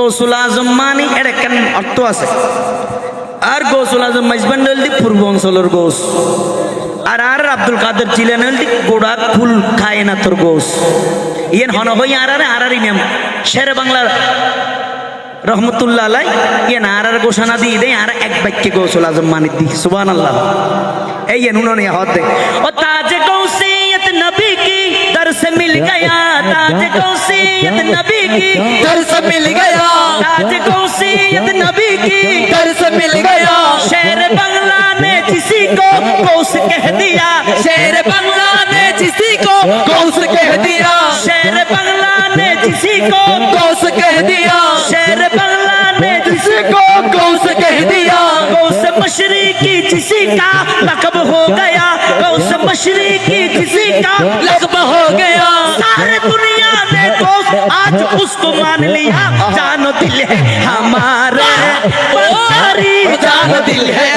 গৌসুল আজম মানে এর একখান অর্থ আছে। আর গৌসুল আজম পূর্ব অঞ্চলের আর আর আব্দুল কাদের ছিলেন গোড়া ফুল খায় না তোর ইয়েন হন হই আর আর আর ইমাম শেরে বাংলার রহমতুল্লাহ আলাই ইয়েন আর আর ঘোষণা দিয়ে দেয় আর এক বাক্যে গৌসুল আজম মানে দি সুবান আল্লাহ এই ইয়েন উনোনে হদ ও তাজ গৌসিয়ত নবী কি দর মিল হ্যাঁ। গয়া ताज गौसियत नबी की। दर्श मिल गया। ताज गौसियत नबी की। दर्श मिल गया। शेर बंगला ने किसी को गौस कह दिया। शेर बंगला ने जिसी को गौस कह दिया। शेर बंगला ने किसी को गौस कह दिया। शेर बंगला ने जिसी को गौस कह दिया। गौस मशरकी किसी का लकब हो गया। गौस मशरकी का लकब हो गया। सारे दुनिया ने दोस्त आज उसको मान लिया जानो दिल है हमारा। जान दिल है